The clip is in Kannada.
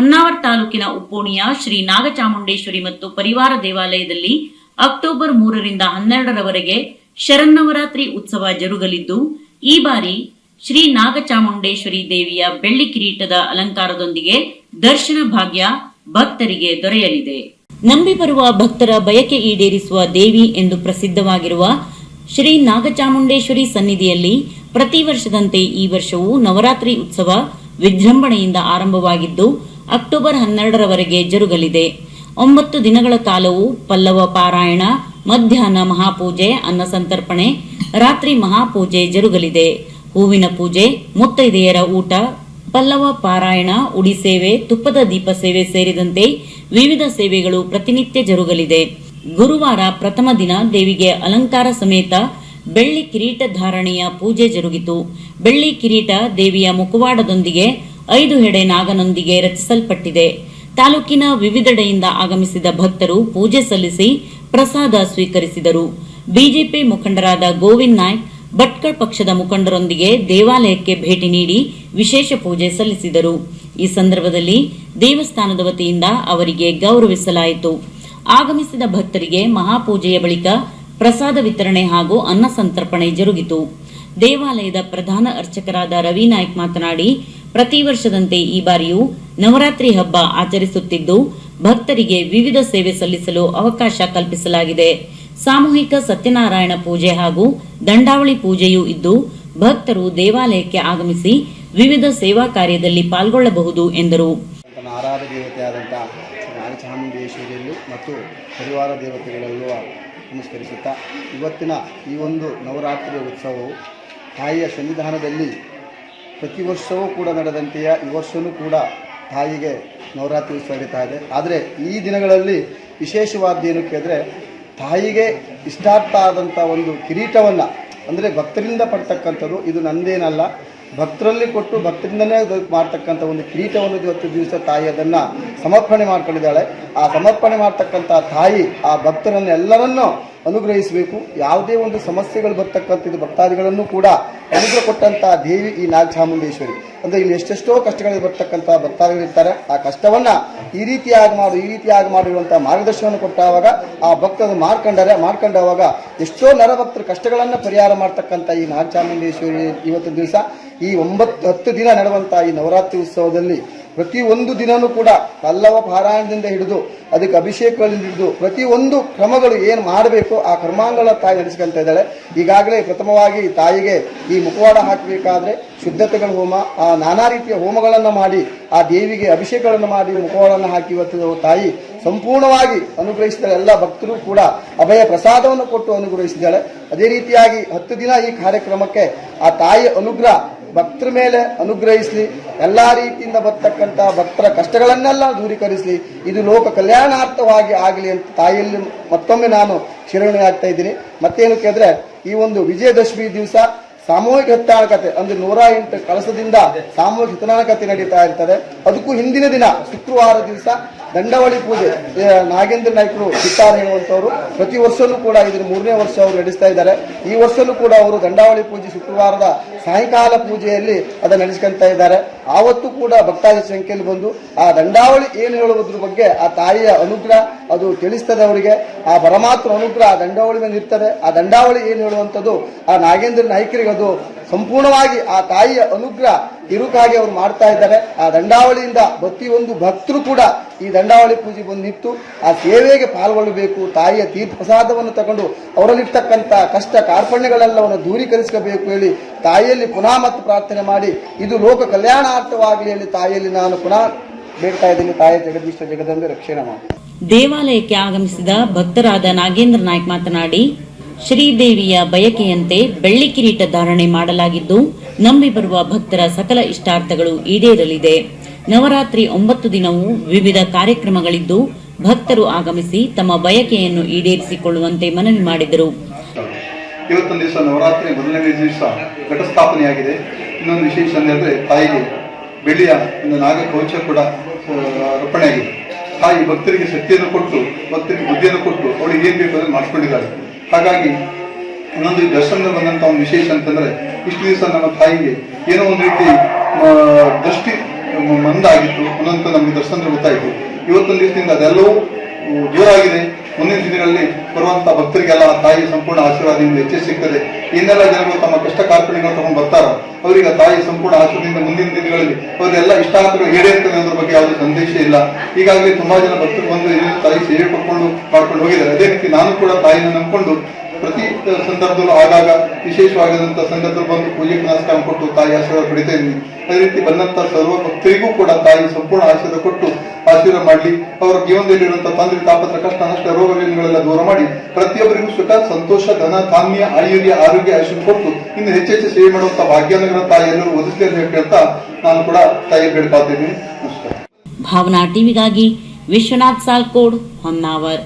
ಹೊನ್ನಾವರ ತಾಲೂಕಿನ ಉಪ್ಪೋಣಿಯ ಶ್ರೀ ನಾಗಚಾಮುಂಡೇಶ್ವರಿ ಮತ್ತು ಪರಿವಾರ ದೇವಾಲಯದಲ್ಲಿ ಅಕ್ಟೋಬರ್ ಮೂರರಿಂದ ಹನ್ನೆರಡರವರೆಗೆ ಶರನ್ನವರಾತ್ರಿ ಉತ್ಸವ ಜರುಗಲಿದ್ದು, ಈ ಬಾರಿ ಶ್ರೀ ನಾಗಚಾಮುಂಡೇಶ್ವರಿ ದೇವಿಯ ಬೆಳ್ಳಿ ಕಿರೀಟದ ಅಲಂಕಾರದೊಂದಿಗೆ ದರ್ಶನ ಭಾಗ್ಯ ಭಕ್ತರಿಗೆ ದೊರೆಯಲಿದೆ. ನಂಬಿ ಬರುವ ಭಕ್ತರ ಬಯಕೆ ಈಡೇರಿಸುವ ದೇವಿ ಎಂದು ಪ್ರಸಿದ್ಧವಾಗಿರುವ ಶ್ರೀ ನಾಗಚಾಮುಂಡೇಶ್ವರಿ ಸನ್ನಿಧಿಯಲ್ಲಿ ಪ್ರತಿ ವರ್ಷದಂತೆ ಈ ವರ್ಷವೂ ನವರಾತ್ರಿ ಉತ್ಸವ ವಿಜೃಂಭಣೆಯಿಂದ ಆರಂಭವಾಗಿದ್ದು ಅಕ್ಟೋಬರ್ ಹನ್ನೆರಡರವರೆಗೆ ಜರುಗಲಿದೆ. ಒಂಬತ್ತು ದಿನಗಳ ಕಾಲವು ಪಲ್ಲವ ಪಾರಾಯಣ, ಮಧ್ಯಾಹ್ನ ಮಹಾಪೂಜೆ, ಅನ್ನ ಸಂತರ್ಪಣೆ, ರಾತ್ರಿ ಮಹಾಪೂಜೆ ಜರುಗಲಿದೆ. ಹೂವಿನ ಪೂಜೆ, ಮುತ್ತೈದೆಯರ ಊಟ, ಪಲ್ಲವ ಪಾರಾಯಣ, ಉಡಿ ಸೇವೆ, ತುಪ್ಪದ ದೀಪ ಸೇವೆ ಸೇರಿದಂತೆ ವಿವಿಧ ಸೇವೆಗಳು ಪ್ರತಿನಿತ್ಯ ಜರುಗಲಿದೆ. ಗುರುವಾರ ಪ್ರಥಮ ದಿನ ದೇವಿಗೆ ಅಲಂಕಾರ ಸಮೇತ ಬೆಳ್ಳಿ ಕಿರೀಟ ಧಾರಣೆಯ ಪೂಜೆ ಜರುಗಿತು. ಬೆಳ್ಳಿ ಕಿರೀಟ ದೇವಿಯ ಮುಖವಾಡದೊಂದಿಗೆ ಐದು ಹೆಡೆ ನಾಗನೊಂದಿಗೆ ರಚಿಸಲ್ಪಟ್ಟಿದೆ. ತಾಲೂಕಿನ ವಿವಿಧೆಡೆಯಿಂದ ಆಗಮಿಸಿದ ಭಕ್ತರು ಪೂಜೆ ಸಲ್ಲಿಸಿ ಪ್ರಸಾದ ಸ್ವೀಕರಿಸಿದರು. ಬಿಜೆಪಿ ಮುಖಂಡರಾದ ಗೋವಿಂದ್ ನಾಯ್ಕ್, ಭಟ್ಕಳ್ ಪಕ್ಷದ ಮುಖಂಡರೊಂದಿಗೆ ದೇವಾಲಯಕ್ಕೆ ಭೇಟಿ ನೀಡಿ ವಿಶೇಷ ಪೂಜೆ ಸಲ್ಲಿಸಿದರು. ಈ ಸಂದರ್ಭದಲ್ಲಿ ದೇವಸ್ಥಾನದ ವತಿಯಿಂದ ಅವರಿಗೆ ಗೌರವಿಸಲಾಯಿತು. ಆಗಮಿಸಿದ ಭಕ್ತರಿಗೆ ಮಹಾಪೂಜೆಯ ಬಳಿಕ ಪ್ರಸಾದ ವಿತರಣೆ ಹಾಗೂ ಅನ್ನ ಸಂತರ್ಪಣೆ ಜರುಗಿತು. ದೇವಾಲಯದ ಪ್ರಧಾನ ಅರ್ಚಕರಾದ ರವಿ ನಾಯ್ಕ್ ಮಾತನಾಡಿ ಪ್ರತಿ ವರ್ಷದಂತೆ ಈ ಬಾರಿಯೂ ನವರಾತ್ರಿ ಹಬ್ಬ ಆಚರಿಸುತ್ತಿದ್ದು, ಭಕ್ತರಿಗೆ ವಿವಿಧ ಸೇವೆ ಸಲ್ಲಿಸಲು ಅವಕಾಶ ಕಲ್ಪಿಸಲಾಗಿದೆ. ಸಾಮೂಹಿಕ ಸತ್ಯನಾರಾಯಣ ಪೂಜೆ ಹಾಗೂ ದಂಡಾವಳಿ ಪೂಜೆಯೂ ಇದ್ದು, ಭಕ್ತರು ದೇವಾಲಯಕ್ಕೆ ಆಗಮಿಸಿ ವಿವಿಧ ಸೇವಾ ಕಾರ್ಯದಲ್ಲಿ ಪಾಲ್ಗೊಳ್ಳಬಹುದು ಎಂದರು. ಮತ್ತು ಪರಿವಾರ ದೇವತೆಗಳಲ್ಲೂ ನಮಸ್ಕರಿಸುತ್ತಾ, ಇವತ್ತಿನ ಈ ಒಂದು ನವರಾತ್ರಿಯ ಉತ್ಸವವು ತಾಯಿಯ ಸನ್ನಿಧಾನದಲ್ಲಿ ಪ್ರತಿ ವರ್ಷವೂ ಕೂಡ ನಡೆದಂತೆಯ ಈ ವರ್ಷವೂ ಕೂಡ ತಾಯಿಗೆ ನವರಾತ್ರಿ ಉತ್ಸವ ನಡೀತಾ ಇದೆ. ಆದರೆ ಈ ದಿನಗಳಲ್ಲಿ ವಿಶೇಷವಾದ್ದೇನು ಕೇಳಿದ್ರೆ ತಾಯಿಗೆ ಇಷ್ಟಾರ್ಥ ಆದಂಥ ಒಂದು ಕಿರೀಟವನ್ನು, ಅಂದರೆ ಭಕ್ತರಿಂದ ಪಡ್ತಕ್ಕಂಥದ್ದು ಇದು ನಂದೇನಲ್ಲ. ಭಕ್ತರಲ್ಲಿ ಕೊಟ್ಟು ಭಕ್ತರಿಂದನೇ ಮಾಡ್ತಕ್ಕಂಥ ಒಂದು ಕಿರೀಟವನ್ನು ಇವತ್ತು ದಿವಸ ತಾಯಿ ಅದನ್ನು ಸಮರ್ಪಣೆ ಮಾಡ್ಕೊಂಡಿದ್ದಾಳೆ. ಆ ಸಮರ್ಪಣೆ ಮಾಡ್ತಕ್ಕಂಥ ತಾಯಿ, ಆ ಭಕ್ತರನ್ನು ಎಲ್ಲರನ್ನೂ ಅನುಗ್ರಹಿಸಬೇಕು. ಯಾವುದೇ ಒಂದು ಸಮಸ್ಯೆಗಳು ಬರ್ತಕ್ಕಂಥದ್ದು ಭಕ್ತಾದಿಗಳನ್ನು ಕೂಡ ಅನುಗ್ರಹ ಕೊಟ್ಟಂತಹ ದೇವಿ ಈ ನಾಗಚಾಮುಂಡೇಶ್ವರಿ. ಅಂದರೆ ಇಲ್ಲಿ ಎಷ್ಟೆಷ್ಟೋ ಕಷ್ಟಗಳಿಗೆ ಬರ್ತಕ್ಕಂಥ ಭಕ್ತಾದಿಗಳಿರ್ತಾರೆ. ಆ ಕಷ್ಟವನ್ನು ಈ ರೀತಿಯಾಗಿ ಮಾಡು, ಈ ರೀತಿಯಾಗಿ ಮಾಡಿರುವಂಥ ಮಾರ್ಗದರ್ಶನವನ್ನು ಕೊಟ್ಟಾಗ ಆ ಭಕ್ತರು ಮಾಡ್ಕೊಂಡರೆ ಮಾಡ್ಕೊಂಡಾಗ ಎಷ್ಟೋ ನರಭಕ್ತರು ಕಷ್ಟಗಳನ್ನು ಪರಿಹಾರ ಮಾಡ್ತಕ್ಕಂಥ ಈ ನಾಗಚಾಮುಂಡೇಶ್ವರಿ ಇವತ್ತು ದಿವಸ. ಈ ಒಂಬತ್ತು, ಹತ್ತು ದಿನ ನಡೆವಂಥ ಈ ನವರಾತ್ರಿ ಉತ್ಸವದಲ್ಲಿ ಪ್ರತಿ ಒಂದು ದಿನವೂ ಕೂಡ ಪಲ್ಲವ ಪಾರಾಯಣದಿಂದ ಹಿಡಿದು ಅದಕ್ಕೆ ಅಭಿಷೇಕಗಳಿಂದ ಹಿಡಿದು ಪ್ರತಿ ಒಂದು ಕ್ರಮಗಳು ಏನು ಮಾಡಬೇಕು ಆ ಕ್ರಮಾಂಗಗಳ ತಾಯಿ ನಡೆಸ್ಕೊಂತ ಇದ್ದಾಳೆ. ಈಗಾಗಲೇ ಪ್ರಥಮವಾಗಿ ತಾಯಿಗೆ ಈ ಮುಖವಾಡ ಹಾಕಬೇಕಾದ್ರೆ ಶುದ್ಧತೆಗಳ ಹೋಮ, ಆ ನಾನಾ ರೀತಿಯ ಹೋಮಗಳನ್ನು ಮಾಡಿ, ಆ ದೇವಿಗೆ ಅಭಿಷೇಕಗಳನ್ನು ಮಾಡಿ, ಮುಖವಾಡನ್ನು ಹಾಕಿ ಇವತ್ತು ತಾಯಿ ಸಂಪೂರ್ಣವಾಗಿ ಅನುಗ್ರಹಿಸಿದ ಎಲ್ಲ ಭಕ್ತರು ಕೂಡ ಅಭಯ ಪ್ರಸಾದವನ್ನು ಕೊಟ್ಟು ಅನುಗ್ರಹಿಸಿದ್ದಾಳೆ ಅದೇ ರೀತಿಯಾಗಿ ಹತ್ತು ದಿನ ಈ ಕಾರ್ಯಕ್ರಮಕ್ಕೆ ಆ ತಾಯಿಯ ಅನುಗ್ರಹ ಭಕ್ತರ ಮೇಲೆ ಅನುಗ್ರಹಿಸಲಿ, ಎಲ್ಲ ರೀತಿಯಿಂದ ಬರ್ತಕ್ಕಂಥ ಭಕ್ತರ ಕಷ್ಟಗಳನ್ನೆಲ್ಲ ದೂರೀಕರಿಸಲಿ. ಇದು ಲೋಕ ಕಲ್ಯಾಣಾರ್ಥವಾಗಿ ಆಗಲಿ ಅಂತ ತಾಯಿಯಲ್ಲಿ ಮತ್ತೊಮ್ಮೆ ನಾನು ಶಿರಣೆ ಆಗ್ತಾ ಇದ್ದೀನಿ. ಮತ್ತೇನು ಕೇಳಿದ್ರೆ, ಈ ಒಂದು ವಿಜಯದಶಮಿ ದಿವಸ ಸಾಮೂಹಿಕ ಹಿತಾಣಕತೆ ಅಂದ್ರೆ ನೂರ ಎಂಟು ಕಳಸದಿಂದ ಸಾಮೂಹಿಕ ಕಥೆ ನಡೀತಾ ಇರ್ತದೆ. ಅದಕ್ಕೂ ಹಿಂದಿನ ದಿನ ಶುಕ್ರವಾರ ದಿವಸ ದಂಡವಳಿ ಪೂಜೆ ನಾಗೇಂದ್ರ ನಾಯ್ಕರು ಚಿತ್ತಾರ ಹೇಳುವಂಥವ್ರು ಪ್ರತಿ ವರ್ಷವೂ ಕೂಡ ಇದನ್ನು ಮೂರನೇ ವರ್ಷ ಅವರು ನಡೆಸ್ತಾ ಇದ್ದಾರೆ. ಈ ವರ್ಷವೂ ಕೂಡ ಅವರು ದಂಡಾವಳಿ ಪೂಜೆ ಶುಕ್ರವಾರದ ಸಾಯಂಕಾಲ ಪೂಜೆಯಲ್ಲಿ ಅದನ್ನು ನಡೆಸ್ಕೊಂತ ಇದ್ದಾರೆ. ಆವತ್ತು ಕೂಡ ಭಕ್ತಾದಿ ಸಂಖ್ಯೆಯಲ್ಲಿ ಬಂದು ಆ ದಂಡಾವಳಿ ಏನು ಹೇಳುವುದ್ರ ಬಗ್ಗೆ ಆ ತಾಯಿಯ ಅನುಗ್ರಹ ಅದು ತಿಳಿಸ್ತದೆ ಅವರಿಗೆ. ಆ ಪರಮಾತ್ಮ ಅನುಗ್ರಹ ಆ ದಂಡಾವಳಿ ಮೇಲೆ ಇರ್ತದೆ. ಆ ದಂಡಾವಳಿ ಏನು ಹೇಳುವಂಥದ್ದು ಆ ನಾಗೇಂದ್ರ ನಾಯ್ಕರಿಗೆ ಅದು ಸಂಪೂರ್ಣವಾಗಿ ಆ ತಾಯಿಯ ಅನುಗ್ರಹ ಇರುಕಾಗಿ ಅವರು ಮಾಡ್ತಾ ಇದ್ದಾರೆ. ಆ ದಂಡಾವಳಿಯಿಂದ ಪ್ರತಿಯೊಂದು ಭಕ್ತರು ಕೂಡ ಈ ದಂಡಾವಳಿ ಪೂಜೆ ಬಂದು ನಿಂತು ಆ ಸೇವೆಗೆ ಪಾಲ್ಗೊಳ್ಳಬೇಕು, ತಾಯಿಯ ತೀರ್ಥ ಪ್ರಸಾದವನ್ನು ತಗೊಂಡು ಅವರಲ್ಲಿರ್ತಕ್ಕಂಥ ಕಷ್ಟ ಕಾರ್ಪಣ್ಯಗಳೆಲ್ಲವನ್ನು ದೂರೀಕರಿಸಬೇಕು ಹೇಳಿ ತಾಯಿಯಲ್ಲಿ ಪುನಃ ಮತ್ತು ಪ್ರಾರ್ಥನೆ ಮಾಡಿ, ಇದು ಲೋಕ ಕಲ್ಯಾಣಾರ್ಥವಾಗಲಿ ಹೇಳಿ ತಾಯಿಯಲ್ಲಿ ನಾನು ಪುನಃ ಬೇಡ್ತಾ ಇದ್ದೀನಿ. ತಾಯಿಯ ಜಗದೀಶ್ವರ ಜಗದಂಬೆ ರಕ್ಷಣೆ ಮಾಡಿ. ದೇವಾಲಯಕ್ಕೆ ಆಗಮಿಸಿದ ಭಕ್ತರಾದ ನಾಗೇಂದ್ರ ನಾಯ್ಕ್ ಮಾತನಾಡಿ ಶ್ರೀದೇವಿಯ ಬಯಕೆಯಂತೆ ಬೆಳ್ಳಿ ಕಿರೀಟ ಧಾರಣೆ ಮಾಡಲಾಗಿದ್ದು, ನಂಬಿ ಬರುವ ಭಕ್ತರ ಸಕಲ ಇಷ್ಟಾರ್ಥಗಳು ಈಡೇರಲಿದೆ. ನವರಾತ್ರಿ ಒಂಬತ್ತು ದಿನವೂ ವಿವಿಧ ಕಾರ್ಯಕ್ರಮಗಳಿದ್ದು, ಭಕ್ತರು ಆಗಮಿಸಿ ತಮ್ಮ ಬಯಕೆಯನ್ನು ಈಡೇರಿಸಿಕೊಳ್ಳುವಂತೆ ಮನವಿ ಮಾಡಿದರು. ಇವತ್ತೊಂದು ದಿವಸ ನವರಾತ್ರಿ ಮೊದಲನೇ ದಿವಸ ಘಟಸ್ಥಾಪನೆಯಾಗಿದೆ. ಇನ್ನೊಂದು ವಿಶೇಷ ಅಂದರೆ ತಾಯಿಗೆ ಬೆಳ್ಳಿಯ ಒಂದು ನಾಗ ಕವಚ ಕೂಡ ಅರ್ಪಣೆಯಾಗಿದೆ. ತಾಯಿ ಭಕ್ತರಿಗೆ ಶಕ್ತಿಯನ್ನು ಕೊಟ್ಟು, ಭಕ್ತರಿಗೆ ಬುದ್ಧಿಯನ್ನು ಕೊಟ್ಟು, ಅವಳಿಗೆ ಏನು ಬೇಕು ಅದನ್ನು ಮಾಡಿಕೊಂಡಿದ್ದಾರೆ. ಹಾಗಾಗಿ ದರ್ಶನ ದರ್ಶನದಲ್ಲಿ ಬಂದಂತ ಒಂದು ವಿಶೇಷ ಅಂತಂದ್ರೆ ಇಷ್ಟು ದಿವಸ ನಮ್ಮ ತಾಯಿಗೆ ಏನೋ ಒಂದು ರೀತಿ ದೃಷ್ಟಿ ಮಂದಾಗಿತ್ತು ಅನ್ನೋಂಥ ನಮಗೆ ದರ್ಶನದಲ್ಲಿ ಗೊತ್ತಾಯಿತು. ಇವತ್ತೊಂದು ದಿವಸದಿಂದ ಅದೆಲ್ಲವೂ ದೂರ ಆಗಿದೆ ಮುಂದಿನ ದಿನಗಳಲ್ಲಿ ಬರುವಂತ ಭಕ್ತರಿಗೆಲ್ಲ ತಾಯಿ ಸಂಪೂರ್ಣ ಆಶೀರ್ವಾದದಿಂದ ಹೆಚ್ಚು ಸಿಗ್ತದೆ. ಇನ್ನೆಲ್ಲ ಜನಗಳು ತಮ್ಮ ಕಷ್ಟ ಕಾರ್ಪಣ್ಯಗಳು ತಗೊಂಡು ಬರ್ತಾರೋ, ಅವರಿಗೆ ತಾಯಿ ಸಂಪೂರ್ಣ ಆಶೀರ್ವಾದದಿಂದ ಮುಂದಿನ ದಿನಗಳಲ್ಲಿ ಅವರೆಲ್ಲ ಇಷ್ಟಾರ್ಥಗಳು ಈಡೇರ್ತವೆ ಅನ್ನೋದ್ರ ಬಗ್ಗೆ ಯಾವುದೇ ಸಂದೇಶ ಇಲ್ಲ. ಈಗಾಗಲೇ ತುಂಬಾ ಜನ ಭಕ್ತರು ಬಂದು ತಾಯಿ ಸೇವೆ ಕೊಟ್ಕೊಂಡು ಮಾಡ್ಕೊಂಡು ಹೋಗಿದ್ದಾರೆ. ಅದೇ ರೀತಿ ನಾನು ಕೂಡ ತಾಯಿನ ನಂಬಿಕೊಂಡು ಪ್ರತಿ ಸಂದರ್ಭದಲ್ಲೂ ಆಗಾಗ ವಿಶೇಷವಾಗಿರುವಂತಹ ಸಂದರ್ಭದಲ್ಲಿ ಬಂದು ಪೂಜೆ ಪುನಸ್ಕಾರ ಕೊಟ್ಟು ತಾಯಿ ಆಶೀರ್ವಾದ ಪಡಿತಾ ಇದ್ದೀನಿ. ಅದೇ ರೀತಿ ಬಂದಂತ ಸರ್ವ ಭಕ್ತರಿಗೂ ಕೂಡ ತಾಯಿ ಸಂಪೂರ್ಣ ಆಶೀರ್ವಾದ ಕೊಟ್ಟು ಆಶೀರ್ವಾದ ಮಾಡಲಿ. ಅವರ ಜೀವನದಲ್ಲಿರುವಂತಹ ತೊಂದರೆ, ತಾಪತ್ರ, ಕಷ್ಟ, ನಷ್ಟ ರೋಗಗಳೆಲ್ಲ ದೂರ ಮಾಡಿ ಪ್ರತಿಯೊಬ್ಬರಿಗೂ ಸುಖ, ಸಂತೋಷ, ಧನ, ಧಾನ್ಯ, ಆಯುರ್ಯ, ಆರೋಗ್ಯ ಆಶೀರ್ವಾದ ಕೊಟ್ಟು ಇನ್ನು ಹೆಚ್ಚೆಚ್ಚು ಸೇವೆ ಮಾಡುವಂತಹ ಭಾಗ್ಯಾನಗಳ ತಾಯಿಯನ್ನು ಎಲ್ಲರೂ ಒದಗಿಸಲಿ ಅಂತ ನಾನು ಕೂಡ ತಾಯಿ ಬೇಡ್ಕೊಳ್ತಾ ಇದ್ದೀನಿ ನಮಸ್ಕಾರ. ಭಾವನಾ ಟಿವಿಗಾಗಿ ವಿಶ್ವನಾಥ್ ಸಾಲ್ಕೋಡ್ ಹೊನ್ನಾವರ್.